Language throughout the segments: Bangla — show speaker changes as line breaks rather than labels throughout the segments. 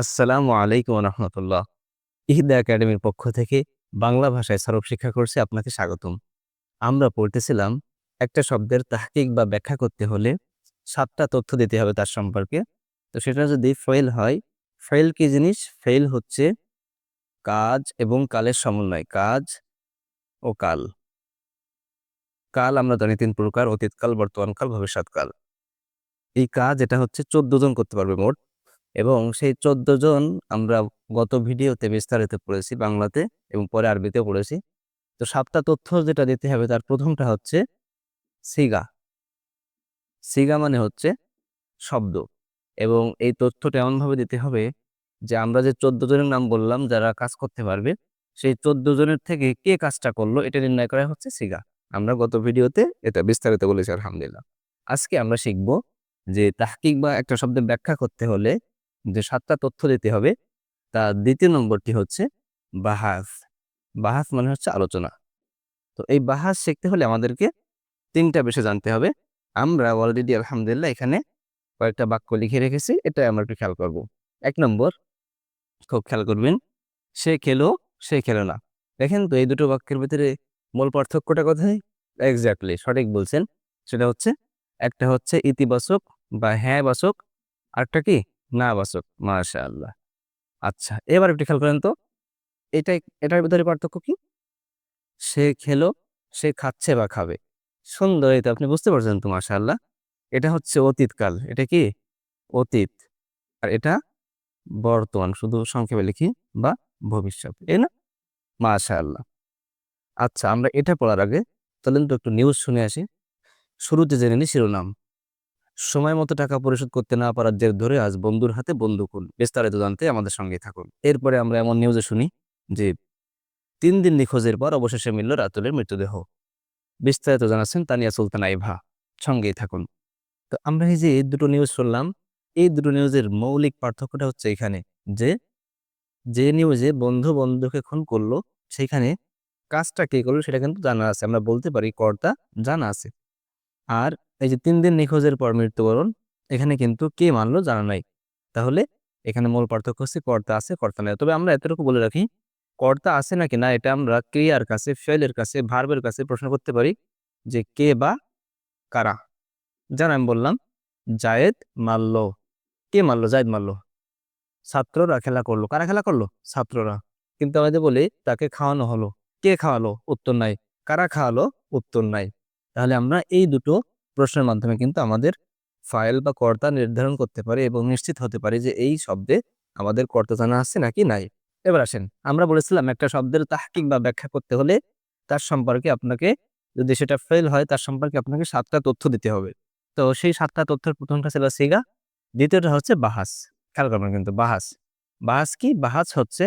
আসসালামু আলাইকুম রহমতুল্লাহ। ইহিদা একাডেমির পক্ষ থেকে বাংলা ভাষায় সরব শিক্ষা করছে আপনাকে স্বাগতম। আমরা পড়তেছিলাম একটা শব্দের তাহকিক বা ব্যাখ্যা করতে হলে সাতটা তথ্য দিতে হবে তার সম্পর্কে। তো সেটা যদি ফেল হয়, ফেল কি জিনিস? ফেল হচ্ছে কাজ এবং কালের সমন্বয়, কাজ ও কাল। কাল আমরা জানি তিন প্রকার অতীতকাল বর্তমানকাল ভবিষ্যৎকাল এই কাজ এটা হচ্ছে চোদ্দ জন করতে পারবে মোট এবং সেই চোদ্দ জন আমরা গত ভিডিওতে বিস্তারিত পড়েছি বাংলাতে এবং পরে আরবিতেও পড়েছি। তো সাতটা তথ্য যেটা দিতে হবে তার প্রথমটা হচ্ছে সিগা। সিগা মানে হচ্ছে শব্দ এবং এই তথ্যটা এমনভাবে দিতে হবে যে আমরা যে চোদ্দ জনের নাম বললাম যারা কাজ করতে পারবে, সেই চোদ্দ জনের থেকে কে কাজটা করল এটা নির্ণয় করা হচ্ছে সিগা। আমরা গত ভিডিওতে এটা বিস্তারিত বলেছি, আলহামদুলিল্লাহ। আজকে আমরা শিখব যে তাহকিক বা একটা শব্দের ব্যাখ্যা করতে হলে যে সাতটা তথ্য দিতে হবে, তার দ্বিতীয় নম্বরটি হচ্ছে বাহাস। বাহাস মানে হচ্ছে আলোচনা। তো এই বাহাস শিখতে হলে আমাদেরকে তিনটা বিষয় জানতে হবে। আমরা অলরেডি আলহামদুলিল্লাহ এখানে কয়েকটা বাক্য লিখে রেখেছি এটা আমরা একটু খেয়াল করব। এক নম্বর, খুব খেয়াল করবেন, সে খেলো সে খেলো না। দেখেন তো এই দুটো বাক্যের ভিতরে মূল পার্থক্যটা কোথায়? এক্স্যাক্টলি সঠিক বলছেন। সেটা হচ্ছে, একটা হচ্ছে ইতিবাচক বা হ্যাঁ বাচক আরেকটা কি? না বাচক মাশা আল্লাহ আচ্ছা এবার একটু খেয়াল করেন তো, এটাই, এটার ভিতরে পার্থক্য কি? সে খেলো, সে খাচ্ছে বা খাবে। সুন্দর, এটা আপনি বুঝতে পারছেন তো মাশা আল্লাহ এটা হচ্ছে অতীতকাল, এটা কি? অতীত। আর এটা বর্তমান, শুধু সংক্ষেপে লিখি, বা ভবিষ্যৎ, এই না? মাশা আল্লাহ আচ্ছা আমরা এটা পড়ার আগে চলেন তো একটু নিউজ শুনে আসি। শুরুতে জেনে নি শিরোনাম। সময় মতো টাকা পরিশোধ করতে না পারার জের ধরে আজ বন্ধুর হাতে বন্দুকুল বিস্তারিত জানতে আমাদের সঙ্গে থাকুন। এরপরে আমরা এমন নিউজে শুনি যে, তিন দিন নিখোঁজের পর অবশেষে মিলল রাতুলের মৃতদেহ। বিস্তারিত জানাচ্ছেন তানিয়া সুলতান আইভা সঙ্গেই থাকুন। তো আমরা এই যে এই দুটো নিউজ শুনলাম, এই দুটো নিউজের মৌলিক পার্থক্যটা হচ্ছে এখানে যে যে নিউজে বন্ধু বন্ধুকে খুন করল, সেখানে কাজটা কে করল সেটা কিন্তু জানা আছে। আমরা বলতে পারি কর্তা জানা আছে। আর এই যে তিন দিন নিখোঁজের পর মৃত্যুবরণ এখানে কিন্তু কে মানলো জানা নাই। তাহলে এখানে মূল পার্থক্য হচ্ছে কর্তা আছে, কর্তা নাই। তবে আমরা এতটুকু বলে রাখি, কর্তা আছে নাকি না, এটা আমরা ক্রিয়ার কাছে ফেলের কাছে, ভার্বের কাছে প্রশ্ন করতে পারি যে কে বা কারা। যেন আমি বললাম, জায়েদ মারল। কে মারলো? জায়েদ মারলো। ছাত্ররা খেলা করল। কারা খেলা করল? ছাত্ররা। কিন্তু আমাদের বলি, তাকে খাওয়ানো হলো। কে খাওয়ালো? উত্তর নাই। কারা খাওয়ালো? উত্তর নাই। তাহলে আমরা এই দুটো প্রশ্নের মাধ্যমে কিন্তু আমাদের ফাইল বা কর্তা নির্ধারণ করতে পারে এবং নিশ্চিত হতে পারি যে এই শব্দে আমাদের কর্তা জানা আছে নাকি নাই। এবার আসেন, আমরা বলেছিলাম একটা শব্দের তাহকিক বা ব্যাখ্যা করতে হলে তার সম্পর্কে আপনাকে, যদি সেটা ফেল হয় তার সম্পর্কে আপনাকে সাতটা তথ্য দিতে হবে। তো সেই সাতটা তথ্যের প্রথমটা ছিল সিগা, দ্বিতীয়টা হচ্ছে বাহাস। খেয়াল করবেন কিন্তু বাহাস। বাহাস কি? বাহাস হচ্ছে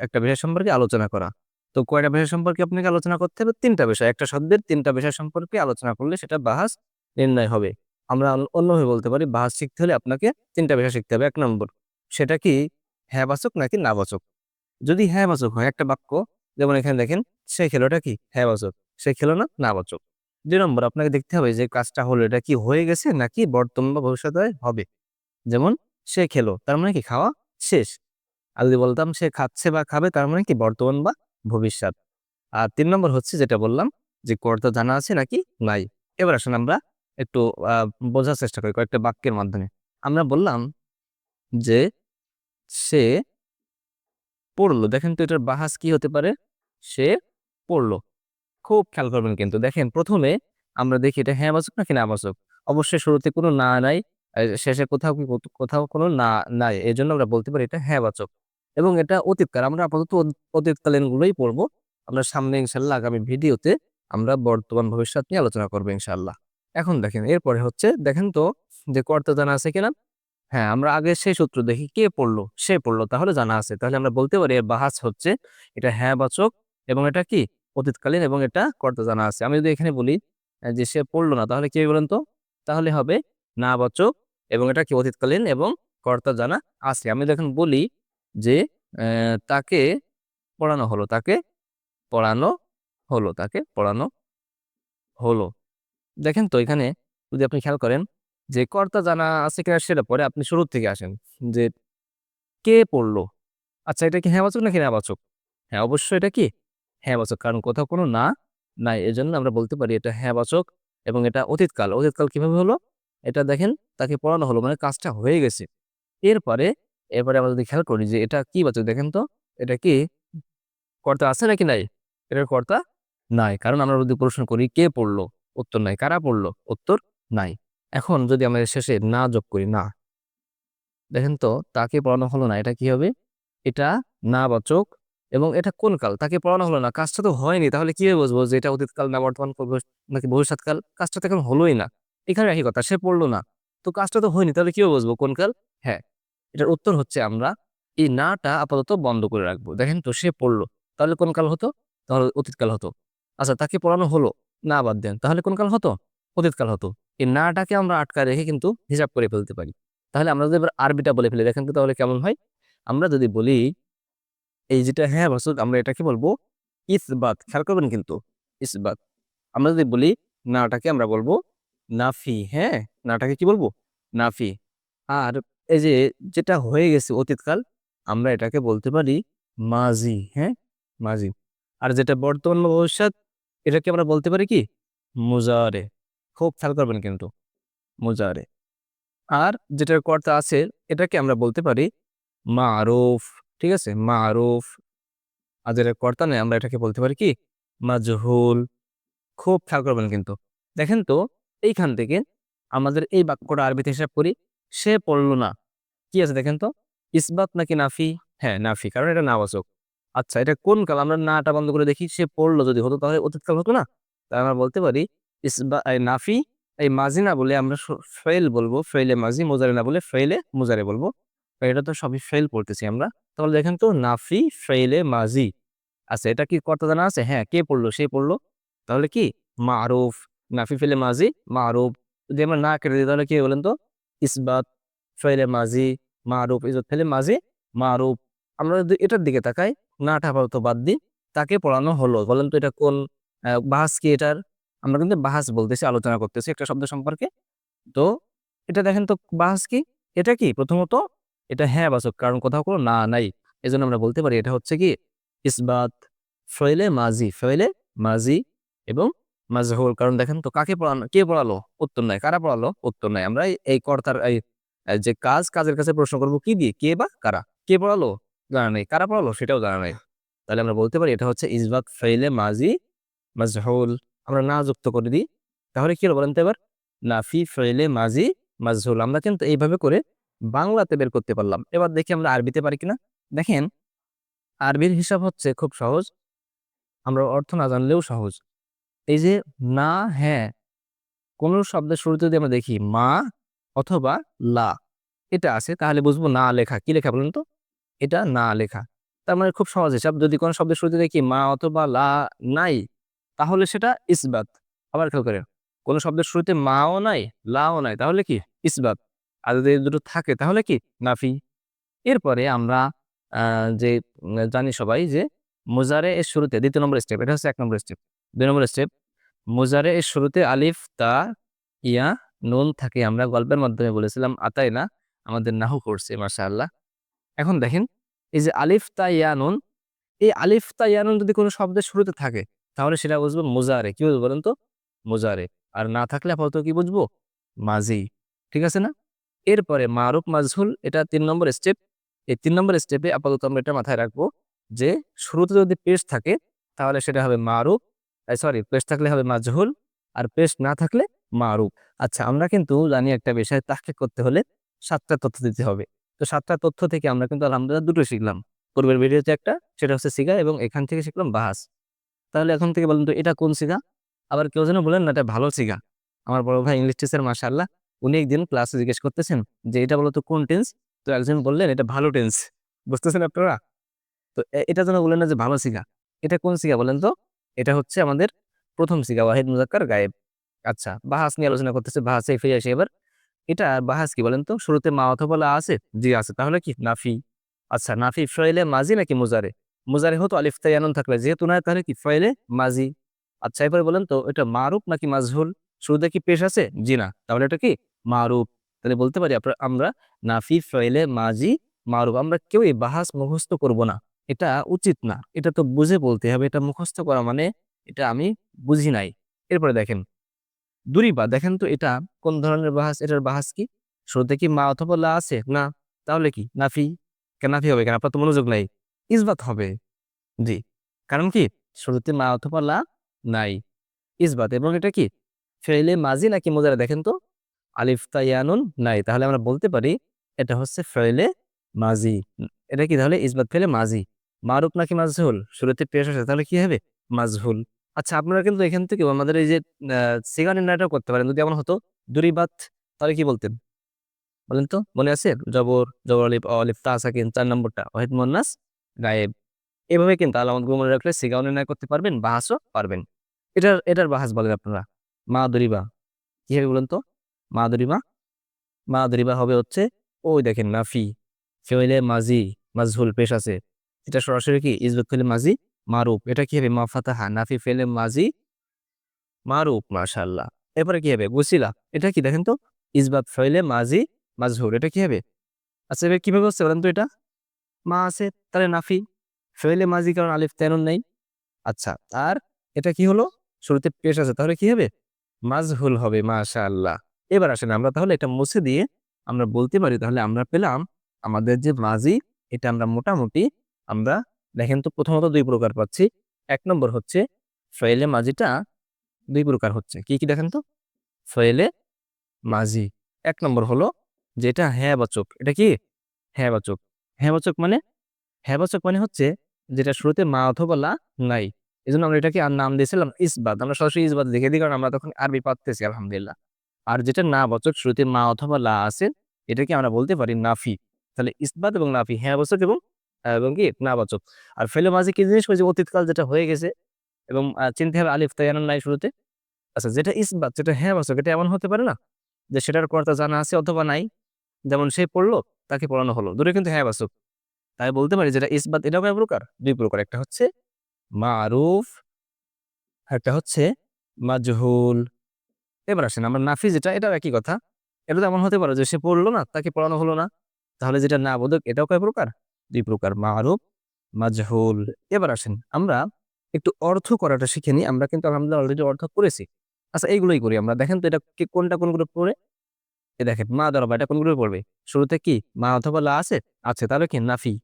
একটা বিষয় সম্পর্কে আলোচনা করা। তো কয়টা বিষয় সম্পর্কে আপনাকে আলোচনা করতে হবে? তিনটা বিষয়। একটা শব্দের তিনটা বিষয় সম্পর্কে আলোচনা করলে সেটা বাহাস নির্ণয় হবে। আমরা অন্যভাবে বলতে পারি বাহাস শিখতে হলে আপনাকে তিনটা বিষয় শিখতে হবে। এক নম্বর, সেটা কি হ্যাঁ বাচক নাকি না বাচক? যদি হ্যাঁ বাচক হয়, একটা বাক্য, যেমন এখানে দেখেন, সে খেলোটা কি? হ্যাঁ বাচক। সে খেলো না না বাচক। দুই নম্বর, আপনাকে দেখতে হবে যে কাজটা হলো এটা কি হয়ে গেছে নাকি বর্তমান বা ভবিষ্যতে হবে। যেমন, সে খেলো, তার মানে কি খাওয়া শেষ। আর যদি বলতাম সে খাচ্ছে বা খাবে, তার মানে কি বর্তমান বা ভবিষ্যৎ। আর তিন নম্বর হচ্ছে যেটা বললাম, যে কর্তা জানা আছে নাকি নাই। এবার আসুন আমরা একটু বোঝার চেষ্টা করি কয়েকটা বাক্যের মাধ্যমে। আমরা বললাম যে, সে পড়ল। দেখেন তো এটার বাহাস কি হতে পারে? সে পড়ল। খুব খেয়াল করবেন কিন্তু। দেখেন, প্রথমে আমরা দেখি এটা হ্যাঁ বাচক নাকি না বাচক। অবশ্যই শুরুতে কোনো না নাই শেষে কোথাও কি কোথাও কোনো না, নাই। এই জন্য আমরা বলতে পারি এটা হ্যাঁ বাচক। এবং এটা অতীতকাল। আমরা আপাতত অতীতকালীন গুলোই পড়ব। আমরা সামনে ইনশাল্লাহ আগামী ভিডিওতে আমরা বর্তমান ভবিষ্যৎ নিয়ে আলোচনা করব ইনশাল্লাহ। এখন দেখেন, এরপরে হচ্ছে দেখেন তো যে কর্তা জানা আছে কিনা। হ্যাঁ আমরা আগে সেই সূত্র দেখি, কে পড়ল, সে পড়ল, তাহলে জানা আছে। তাহলে আমরা বলতে পারি এর বাহাস হচ্ছে এটা হ্যাঁ বাচক এবং এটা কি? অতীতকালীন এবং এটা কর্তা জানা আছে। আমি যদি এখানে বলি যে সে পড়ল না, তাহলে কি বলেন তো? তাহলে হবে না বাচক এবং এটা কি অতীতকালীন এবং কর্তা জানা আছে। আমি যখন বলি যে তাকে পড়ানো হলো, তাকে পড়ানো হলো, তাকে পড়ানো হলো। দেখেন তো এখানে যদি আপনি খেয়াল করেন যে কর্তা জানা আছে কিনা সেটা পরে আপনি শুরুর থেকে আসেন যে কে পড়ল? আচ্ছা এটা কি হ্যাঁ বাচক নাকি না বাচক? হ্যাঁ অবশ্যই এটা কি? হ্যাঁ বাচক, কারণ কোথাও কোনো না, নাই এজন্য আমরা বলতে পারি এটা হ্যাঁ বাচক এবং এটা অতীতকাল। অতীতকাল কীভাবে হলো? এটা দেখেন তাকে পড়ানো হলো মানে কাজটা হয়ে গেছে। এরপরে এরপরে আমরা যদি খেয়াল করি যে এটা কি বাচক দেখেন তো, এটা কি কর্তা আছে নাকি নাই? এটার কর্তা নাই, কারণ আমরা যদি প্রশ্ন করি কে পড়ল? উত্তর নাই। কারা পড়ল? উত্তর নাই। এখন যদি আমরা শেষে না যোগ করি, না। দেখেন তো, তাকে পড়ানো হলো না, এটা কি হবে? এটা না বাচক এবং এটা কোন কাল? তাকে পড়ানো হলো না। কাজটা তো হয়নি, তাহলে কীভাবে বুঝব যে এটা অতীতকাল না বর্তমান নাকি ভবিষ্যৎকাল কাজটা তো এখন হলোই না। এখানে একই কথা, সে পড়ল না। তো কাজটা তো হয়নি, তাহলে কীভাবে বুঝব কোন কাল? হ্যাঁ এটার উত্তর হচ্ছে আমরা এই নাটা আপাতত বন্ধ করে রাখব। দেখেন তো, সে পড়ল। তাহলে কোন কাল হতো? তাহলে অতীতকাল হতো। আচ্ছা তাকে পড়ানো হলো। না বাদ দেন। তাহলে কোন কাল হতো? অতীতকাল হতো। এই নাটাকে আমরা আটকা রেখে কিন্তু হিসাব করে ফেলতে পারি। তাহলে আমরা যদি এবার আরবিটা বলে ফেলি, দেখেন তাহলে কেমন হয়? আমরা যদি বলি, এই যেটা হ্যাঁ বাসুদ আমরা এটাকে বলব ইসবাত। খেয়াল করবেন কিন্তু, ইসবাত। আমরা যদি বলি নাটাকে আমরা বলব নাফি। হ্যাঁ নাটাকে কি বলব? নাফি। আর এই যে যেটা হয়ে গেছে অতীতকাল আমরা এটাকে বলতে পারি মাজি। হ্যাঁ মাজি। আর যেটা বর্তমান ভবিষ্যৎ এটাকে আমরা বলতে পারি কি? মুজারে। খুব খেয়াল করবেন কিন্তু। মুজারে। আর যেটার কর্তা আছে, এটাকে আমরা বলতে পারি মারুফ। ঠিক আছে? মারুফ। আর যেটা কর্তা নেই, আমরা এটাকে বলতে পারি কি? মাজহুল। খুব খেয়াল করবেন কিন্তু। দেখেন তো, এইখান থেকে আমাদের এই বাক্যটা আরবিতে হিসাব করি, সে পড়ল না। কি আছে দেখেন তো? ইসবাত নাকি নাফি? হ্যাঁ নাফি। কারণ এটা নাবাচক আচ্ছা এটা কোন কাল? আমরা নাটা বন্ধ করে দেখি, সে পড়ল যদি হতো তাহলে অতীতকাল হতো না? তাই আমরা বলতে পারি নাফি, এই মাজি না বলে আমরা ফেল বলব ফেলে মাজি, মোজারে না বলে ফেলে মোজারে বলব। এটা তো সবই ফেল পড়তেছি আমরা। তাহলে দেখেন তো, নাফি ফেলে মাজি। আচ্ছা এটা কি কর্তা জানা আছে? হ্যাঁ কে পড়ল? সে পড়ল। তাহলে কি? মারুফ, নাফি ফেলে মাজি, মারুফ। যদি আমরা না কেটে দিই, তাহলে কি বলেন তো? ইসবাত ফেলে মাজি, মারুফ ইজত ফেলে মাজি, মারুফ। আমরা যদি এটার দিকে তাকাই নাটা আপাতত বাদ দিই। তাকে পড়ানো হলো। বলেন তো এটা কোন বাহাস কি এটার? আমরা কিন্তু বাহাস বলতেছি, আলোচনা করতেছি একটা শব্দ সম্পর্কে। তো এটা দেখেন তো বাহাস কি? এটা কি? প্রথমত এটা হ্যাঁ বাচক, কারণ কোথাও কোনো না নাই। এজন্য আমরা বলতে পারি এটা হচ্ছে কি? ইসবাত, ফয়েলে মাজি ফয়েলে মাজি এবং মাজহুল। কারণ দেখেন তো কাকে পড়ানো, কে পড়ালো? উত্তর নাই। কারা পড়ালো? উত্তর নাই। আমরা এই- কর্তার এই যে কাজ, কাজের কাছে প্রশ্ন করব কি দিয়ে? কে বা কারা? কে পড়ালো? জানা নেই। কারা পড়ালো? সেটাও জানা নাই। তাহলে আমরা বলতে পারি, এটা হচ্ছে ইসবাত ফেইলে মাজি মাজহুল। আমরা না যুক্ত করে দিই। তাহলে কি হলো বলেন তো এবার? নাফি ফেইলে মাজি মাজহুল। আমরা কিন্তু এইভাবে করে বাংলাতে বের করতে পারলাম। এবার দেখি আমরা আরবিতে পারি কিনা। দেখেন, আরবির হিসাব হচ্ছে খুব সহজ। আমরা অর্থ না জানলেও সহজ। এই যে না হ্যাঁ কোনো শব্দের শুরুতে যদি আমরা দেখি মা অথবা লা, এটা আছে, তাহলে বুঝব না লেখা। কি লেখা বলেন তো? এটা না লেখা। তার মানে খুব সহজ। হিসাব যদি কোনো শব্দের শুরুতে দেখি মা অথবা লা নাই, তাহলে সেটা ইসবাত। আবার খেয়াল করেন, কোনো শব্দের শুরুতে মাও নাই, লাও নাই, তাহলে কি? ইসবাত। আর যদি দুটো থাকে, তাহলে কি? নাফি। এরপরে আমরা যে জানি সবাই যে, মুজারে এর শুরুতে, দ্বিতীয় নম্বর স্টেপ এটা হচ্ছে এক নম্বর স্টেপ দুই নম্বর স্টেপ মুজারে এর শুরুতে আলিফ, তা, ইয়া, নুন থাকে। আমরা গল্পের মাধ্যমে বলেছিলাম আতাই না আমাদের নাহু করছে মাসা আল্লাহ এখন দেখেন, এই যে আলিফ তা ইয়া নুন, এই আলিফ তা ইয়া নুন যদি কোনো শব্দের শুরুতে থাকে, তাহলে সেটা বুঝব মোজারে। কি বুঝব বলেন তো? মোজারে। আর না থাকলে আপাতত কি বুঝব? মাজি। ঠিক আছে না? এরপরে মারুফ মাজহুল, এটা তিন নম্বর স্টেপ এই তিন নম্বর স্টেপে আপাতত আমরা এটা মাথায় রাখব যে, শুরুতে যদি পেশ থাকে, তাহলে সেটা হবে মারুফ সরি পেশ থাকলে হবে মাজহুল, আর পেশ না থাকলে মারুফ। আচ্ছা আমরা কিন্তু জানি একটা বিষয় তাহকিক করতে হলে সাতটা তথ্য দিতে হবে। তো সাতটা তথ্য থেকে আমরা কিন্তু আলহামদুলিল্লাহ দুটো শিখলাম। পূর্বের ভিডিওতে একটা, সেটা হচ্ছে সিগা এবং এখান থেকে শিখলাম বাহাস। তাহলে এখন থেকে বলুন তো, এটা কোন সিগা? আবার কেউ যেন বলেন না, এটা ভালো সিগা। আমার বড় ভাই ইংলিশ টিচার মাশাআল্লাহ। উনি একদিন ক্লাসে জিজ্ঞেস করতেছেন যে, এটা বলতো কোন টেন্স তো একজন বললেন, এটা ভালো টেন্স বুঝতেছেন আপনারা? তো এটা যেন বললেন না যে ভালো সিগা। এটা কোন সিগা বলেন তো? এটা হচ্ছে আমাদের প্রথম সিগা, ওয়াহিদ মুজাক্কার গায়েব। আচ্ছা বাহাস নিয়ে আলোচনা করতেছে বাহাসে ফিরে আসি এবার। এটা বাহাস কি বলেন তো? শুরুতে মা অথবা লা আছে, জি আছে। তাহলে কি? নাফি। আচ্ছা নাফি ফ্রাইলে মাজি নাকি মুজারে? মুজারে হতো আলিফ তাইয়ানুন থাকলে, যেহেতু না তাহলে কি ফ্রাইলে মাজি? আচ্ছা এবারে বলেন তো, এটা মারুফ নাকি মাজহুল? শুরুতে কি পেশ আছে? জি না। তাহলে এটা কি? মারুফ। তাহলে বলতে পারি আমরা নাফি ফ্রাইলে মাজি, মারুফ। আমরা কেউই বাহাস মুখস্থ করব না। এটা উচিত না। এটা তো বুঝে বলতে হবে। এটা মুখস্থ করা মানে এটা আমি বুঝি নাই। এরপরে দেখেন দুরিবা দেখেন তো এটা কোন ধরনের বাহাস, এটার বাহাস কি? শুরুতে কি মা অথবা লা আছে? না। তাহলে কি? নাফি। কেন নাফি হবে? কেন? আপনার তো মনোযোগ নাই। ইসবাত হবে। জি। কারণ কি? শুরুতে মা অথবা লা নাই। ইসবাত। এবং এটা কি? ফেলে মাজি নাকি মোজারা? দেখেন তো। আলিফ তাইয়ানুন নাই। তাহলে আমরা বলতে পারি এটা হচ্ছে ফেলে মাজি। এটা কি? তাহলে ইসবাত ফেলে মাজি। মারুফ নাকি মাজহুল? শুরুতে পেশ আছে তাহলে কি হবে? মাজহুল। আচ্ছা আপনারা কিন্তু এখান থেকে আমাদের এই যে সিগা নির্ণয়টাও করতে পারেন। যদি এমন হতো, দুরিবাত, তাহলে কি বলতেন? বলেন তো, মনে আছে? জবর জবর আলিফ অ আলিফ তা, সাকিন, চার নম্বরটা, ওয়াহিদ মোন্নাস, গায়েব। এভাবে কিন্তু আলামত মনে রাখলে সিগাও নির্ণয় করতে পারবেন বাহাসও পারবেন। এটার এটার বাহাস বলেন আপনারা। মা দরিবা। কি হবে বলুন তো? মা দরিবা? মা দরিবা হবে হচ্ছে, ওই দেখেন, নাফি। ফেলে মাজি, মাজহুল, পেশ আছে। এটা সরাসরি কি? ইজবত ফেলে মাজি? মারুফ, এটা কি হবে? মা ফাতাহা, নাফি ফেলে মাজি? মারুফ মাশাল্লাহ এরপরে কি হবে? গুসিলা, এটা কি দেখেন তো? ইসবাত ফেলে মাজি, মাজহুর, এটা কি হবে? আচ্ছা এবার কীভাবে হচ্ছে বলেন তো এটা? মা আছে, তাহলে নাফি ফেলে মাজি কারণ আলিফ তেন নেই। আচ্ছা আর এটা কি হলো? শুরুতে পেশ আছে, তাহলে কি হবে? মাজহুল হবে, মাশাআল্লাহ। এবার আসেন আমরা তাহলে এটা মুছে দিয়ে আমরা বলতে পারি, তাহলে আমরা পেলাম আমাদের যে মাজি, এটা আমরা মোটামুটি আমরা দেখেন তো প্রথমত দুই প্রকার পাচ্ছি। এক নম্বর হচ্ছে ফয়েলে মাঝিটা দুই প্রকার হচ্ছে। কি কি দেখেন তো? ফয়েলে মাঝি এক নম্বর হলো যেটা হ্যাঁ বাচক এটা কি? হ্যাঁ বাচক মানে? হ্যাঁ বাচক মানে হচ্ছে যেটা শুরুতে মা অথবা লা নাই। এই জন্য আমরা এটাকে আর নাম দিয়েছিলাম ইসবাদ আমরা সরাসরি ইসবাদ দেখে দিই, কারণ আমরা তখন আরবি পাচ্তেছি আলহামদুলিল্লাহ। আর যেটা না বাচক শুরুতে মা অথবা লা আছে, এটাকে আমরা বলতে পারি নাফি। তাহলে ইসবাত এবং নাফি হ্যাঁ বাচক এবং এবং কি না বাচক আর ফেলে মাঝে কি জিনিস হয়েছে অতীতকাল যেটা হয়ে গেছে এবং চিনতে হবে আলিফ তাইয়ান নাই শুরুতে। আচ্ছা যেটা ইসবাত, যেটা হ্যাঁ বাচক, এটা এমন হতে পারে না? যে সেটার কর্তা জানা আছে অথবা নাই? যেমন সে পড়ল, তাকে পড়ানো হলো। দূরে কিন্তু হ্যাঁ বাচক। তাই বলতে পারি যেটা ইসবাত এটাও কয় প্রকার, দুই প্রকার। একটা হচ্ছে মারুফ, একটা হচ্ছে মাজহুল। এবার আসেন আমরা নাফি যেটা, এটাও একই কথা। এটা তো এমন হতে পারে যে সে পড়ল না, তাকে পড়ানো হলো না। তাহলে যেটা না বোধক এটাও কয় প্রকার? দুই প্রকার, মারুফ, মাজহুল। এবার আসেন আমরা একটু অর্থ করাটা শিখে নিই। আমরা কিন্তু আলহামদুলিল্লাহ অলরেডি অর্থ করেছি। আচ্ছা এইগুলোই করি আমরা। দেখেন তো এটা কোনটা কোন গ্রুপ পড়ে? এ দেখেন, মা দরবা এটা কোন গ্রুপে পড়বে? শুরুতে কি? মা অথবা লা আছে? আছে। তাহলে কি? নাফি।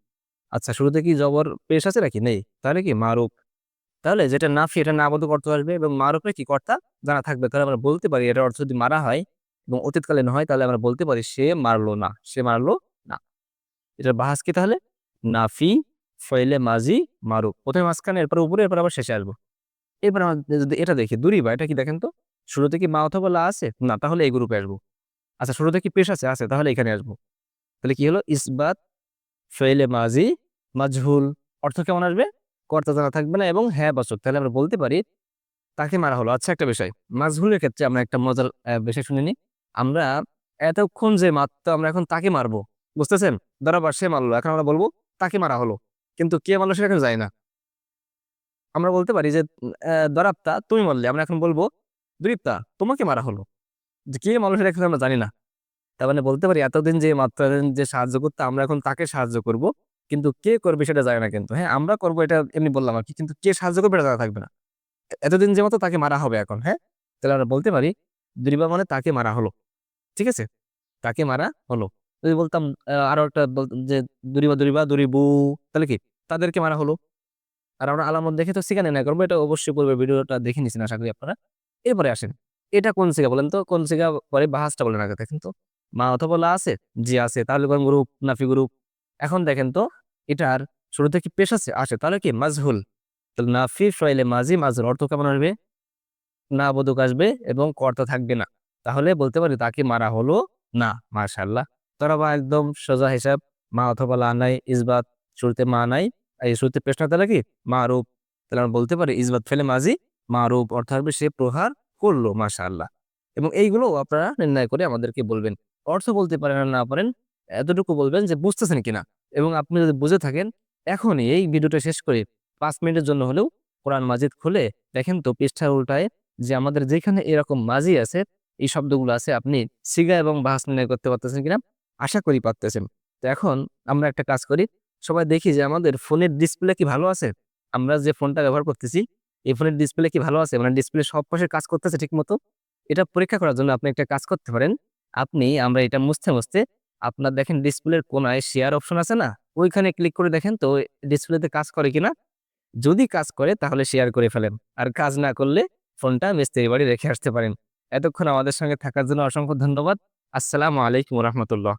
আচ্ছা শুরুতে কি জবর পেশ আছে নাকি? নেই। তাহলে কি? মারুফ। তাহলে যেটা নাফি, এটা নাবোধক অর্থ আসবে এবং মারুফে কি কর্তা? জানা থাকবে। তাহলে আমরা বলতে পারি এটা অর্থ যদি মারা হয় এবং অতীতকালীন হয়, তাহলে আমরা বলতে পারি সে মারলো না। সে মারলো না। এটা বাহাস কি তাহলে? নাফি, ফয়েলে মাজি, মারুফ। প্রথমে মাঝখানে, এরপর উপরে, এরপর আবার শেষে আসব। এবার আমাদের যদি এটা দেখি, দুরি বা এটা কি দেখেন তো? শুরুতে কি মা অথবা লা আছে? না, তাহলে এই গ্রুপে আসব। আচ্ছা শুরুতে কি পেশ আছে? আছে, তাহলে এখানে আসব। তাহলে কি হলো? ইসবাত ফেলে মাজি, মাজহুল। অর্থ কেমন আসবে? কর্তা জানা থাকবে না এবং হ্যাঁ বাচক। তাহলে আমরা বলতে পারি, তাকে মারা হলো। আচ্ছা একটা বিষয়। মাজহুলের ক্ষেত্রে আমরা একটা মজার বিষয় শুনে আমরা এতক্ষণ যে মারতো, আমরা এখন তাকে মারবো। বুঝতেছেন? দাঁড়াবার সে মারলো। এখন আমরা বলব তাকে মারা হলো। কিন্তু কে মারলো সেটা এখন যায় না। আমরা বলতে পারি যে দরাপ্তা, তুমি মারলে। আমরা এখন বলব দরিপ্তা তোমাকে মারা হলো। যে কে মারলো সেটা এখন আমরা জানি না। তার মানে বলতে পারি এতদিন যে মাত্রা যে সাহায্য করতে, আমরা এখন তাকে সাহায্য করব। কিন্তু কে করবে সেটা যায় না কিন্তু। হ্যাঁ আমরা করব এটা এমনি বললাম আর কি। কিন্তু কে সাহায্য করবে এটা জানা থাকবে না। এতদিন যে মতো তাকে মারা হবে এখন হ্যাঁ? তাহলে আমরা বলতে পারি দুরিবা মানে তাকে মারা হলো। ঠিক আছে? তাকে মারা হলো। যদি বলতাম আরও একটা যে দুরিবা দুরিবা, দুরিবু, তাহলে কি? তাদেরকে মারা হলো। আর আমরা আলামত দেখে তো সেখানে না করব, এটা অবশ্যই পূর্বে ভিডিওটা দেখে নিছেন আশা করি আপনারা। এরপরে আসেন, এটা কোন সিগা বলেন তো? কোন সিগা পরে বাহাসটা বলেন আগে দেখেন তো। মা অথবা আছে, জি আছে তাহলে কোন গ্রুপ, নাফি গ্রুপ। এখন দেখেন তো, এটার শুরু থেকে পেশ আছে? আসে, তাহলে কি? মাজহুল। তাহলে নাফি ফয়েলে মাজি, মাজহুল অর্থ কেমন আসবে? না বোধক আসবে এবং কর্তা থাকবে না। তাহলে বলতে পারি তাকে মারা হলো না মাশাল্লাহ তারা বা একদম সোজা হিসাব, মা অথবা লা নাই, ইসবাত শুরুতে মা নাই, এই শুরুতে পেশ না তাহলে কি? মা রূপ তাহলে আমরা বলতে পারি ইসবাত ফেলে মাজি মা রূপ অর্থ আসবে সে প্রহার করল মাশাল্লাহ এবং এইগুলো আপনারা নির্ণয় করে আমাদেরকে বলবেন। অর্থ বলতে পারেন আর না পারেন, এতটুকু বলবেন যে বুঝতেছেন কিনা। এবং আপনি যদি বুঝে থাকেন, এখনই এই ভিডিওটা শেষ করে পাঁচ মিনিটের জন্য হলেও কোরআন মাজিদ খুলে দেখেন তো পৃষ্ঠা উল্টায় যে আমাদের যেখানে এরকম মাজি আছে, এই শব্দগুলো আছে, আপনি সিগা এবং বাহাস নির্ণয় করতে পারতেছেন কিনা? আশা করি পারতেছেন। তো এখন আমরা একটা কাজ করি, সবাই দেখি যে আমাদের ফোনের ডিসপ্লে কি ভালো আছে? আমরা যে ফোনটা ব্যবহার করতেছি, এই ফোনের ডিসপ্লে কি ভালো আছে? মানে ডিসপ্লে সব পাশে কাজ করতেছে ঠিক মতো এটা পরীক্ষা করার জন্য আপনি একটা কাজ করতে পারেন। আপনি, আমরা এটা মুছতে মুছতে আপনার দেখেন ডিসপ্লের কোনায় শেয়ার অপশন আছে না? ওইখানে ক্লিক করে দেখেন তো ডিসপ্লেতে কাজ করে কিনা? যদি কাজ করে তাহলে শেয়ার করে ফেলেন। আর কাজ না করলে ফোনটা মিস্ত্রি বাড়ি রেখে আসতে পারেন। এতক্ষণ আমাদের সঙ্গে থাকার জন্য অসংখ্য ধন্যবাদ। আসসালামু আলাইকুম রহমতুল্লাহ।